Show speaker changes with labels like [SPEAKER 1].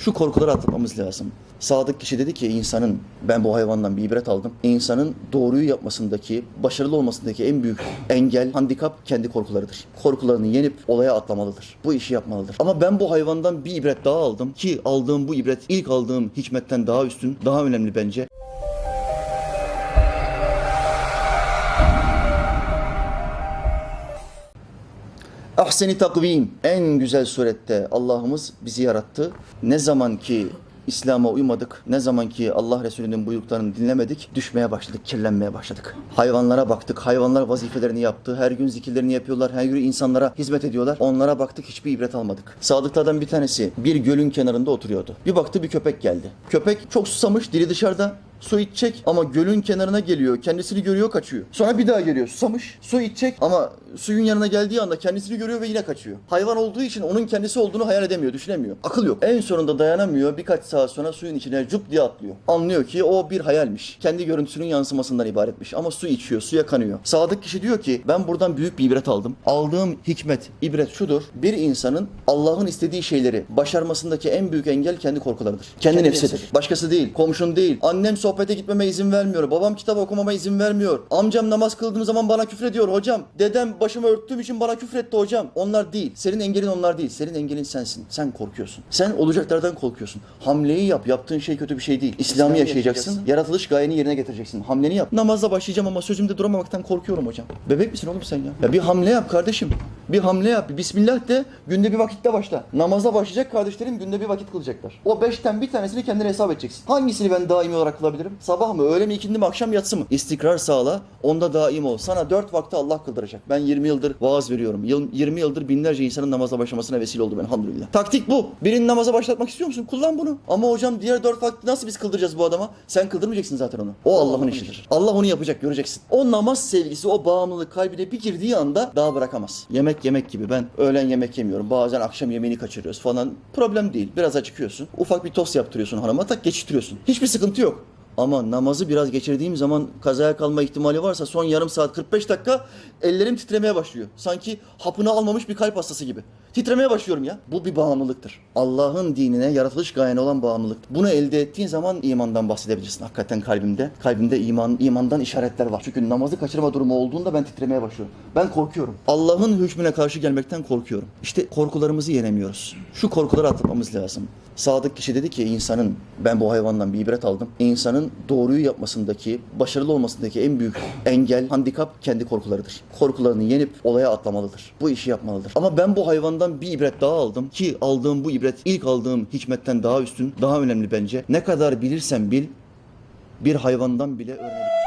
[SPEAKER 1] Şu korkuları atlatmamız lazım. Sadık kişi dedi ki insanın, ben bu hayvandan bir ibret aldım. İnsanın doğruyu yapmasındaki, başarılı olmasındaki en büyük engel, handikap kendi korkularıdır. Korkularını yenip olaya atlamalıdır. Bu işi yapmalıdır. Ama ben bu hayvandan bir ibret daha aldım ki aldığım bu ibret ilk aldığım hikmetten daha üstün, daha önemli bence. Ahseni takvim. En güzel surette Allah'ımız bizi yarattı. Ne zaman ki İslam'a uymadık, ne zaman ki Allah Resulü'nün buyruklarını dinlemedik, düşmeye başladık, kirlenmeye başladık. Hayvanlara baktık, hayvanlar vazifelerini yaptı, her gün zikirlerini yapıyorlar, her gün insanlara hizmet ediyorlar. Onlara baktık, hiçbir ibret almadık. Sadıklardan bir tanesi bir gölün kenarında oturuyordu. Bir baktı bir köpek geldi. Köpek çok susamış, dili dışarıda, Su içecek ama gölün kenarına geliyor. Kendisini görüyor kaçıyor. Sonra bir daha geliyor susamış. Su içecek ama suyun yanına geldiği anda kendisini görüyor ve yine kaçıyor. Hayvan olduğu için onun kendisi olduğunu hayal edemiyor, düşünemiyor. Akıl yok. En sonunda dayanamıyor. Birkaç saat sonra suyun içine cup diye atlıyor. Anlıyor ki o bir hayalmiş. Kendi görüntüsünün yansımasından ibaretmiş. Ama su içiyor, suya kanıyor. Sadık kişi diyor ki ben buradan büyük bir ibret aldım. Aldığım hikmet, ibret şudur. Bir insanın Allah'ın istediği şeyleri başarmasındaki en büyük engel kendi korkularıdır. Kendi,
[SPEAKER 2] Kendi
[SPEAKER 1] nefsidir.
[SPEAKER 2] nefsidir.
[SPEAKER 1] Başkası değil, komşun değil. Annem sohbete gitmeme izin vermiyor. Babam kitap okumama izin vermiyor. Amcam namaz kıldığım zaman bana küfrediyor hocam. Dedem başımı örttüğüm için bana küfretti hocam. Onlar değil. Senin engelin onlar değil. Senin engelin sensin. Sen korkuyorsun. Sen olacaklardan korkuyorsun. Hamleyi yap. Yaptığın şey kötü bir şey değil. İslam'ı yaşayacaksın. Yaratılış gayeni yerine getireceksin. Hamleni yap. Namazda başlayacağım ama sözümde duramamaktan korkuyorum hocam. Bebek misin oğlum sen ya? Ya bir hamle yap kardeşim. Bir hamle yap. Bismillah de. Günde bir vakitte başla. Namaza başlayacak kardeşlerim günde bir vakit kılacaklar. O beşten bir tanesini kendine hesap edeceksin. Hangisini ben daimi olarak kılabilirim? Sabah mı, öğle mi, ikindi mi, akşam yatsı mı? İstikrar sağla. Onda daim ol. Sana dört vakti Allah kıldıracak. Ben 20 yıldır vaaz veriyorum. Yıl- 20 yıldır binlerce insanın namaza başlamasına vesile oldu ben elhamdülillah. Taktik bu. Birini namaza başlatmak istiyor musun? Kullan bunu. Ama hocam diğer dört vakti nasıl biz kıldıracağız bu adama? Sen kıldırmayacaksın zaten onu. O Allah'ın işidir. Allah onu yapacak göreceksin. O namaz sevgisi, o bağımlılık kalbine bir girdiği anda daha bırakamaz. Yemek yemek gibi. Ben öğlen yemek yemiyorum. Bazen akşam yemeğini kaçırıyoruz falan. Problem değil. Biraz acıkıyorsun. Ufak bir tost yaptırıyorsun hanıma tak geçiştiriyorsun. Hiçbir sıkıntı yok. Ama namazı biraz geçirdiğim zaman kazaya kalma ihtimali varsa son yarım saat 45 dakika ellerim titremeye başlıyor. Sanki hapını almamış bir kalp hastası gibi. Titremeye başlıyorum ya. Bu bir bağımlılıktır. Allah'ın dinine yaratılış gayene olan bağımlılık. Bunu elde ettiğin zaman imandan bahsedebilirsin hakikaten kalbimde. Kalbimde iman, imandan işaretler var. Çünkü namazı kaçırma durumu olduğunda ben titremeye başlıyorum. Ben korkuyorum. Allah'ın hükmüne karşı gelmekten korkuyorum. İşte korkularımızı yenemiyoruz. Şu korkuları atlatmamız lazım. Sadık kişi dedi ki insanın, ben bu hayvandan bir ibret aldım. İnsanın doğruyu yapmasındaki, başarılı olmasındaki en büyük engel, handikap kendi korkularıdır. Korkularını yenip olaya atlamalıdır. Bu işi yapmalıdır. Ama ben bu hayvandan bir ibret daha aldım ki aldığım bu ibret ilk aldığım hikmetten daha üstün, daha önemli bence. Ne kadar bilirsen bil, bir hayvandan bile öğrenebilirsin.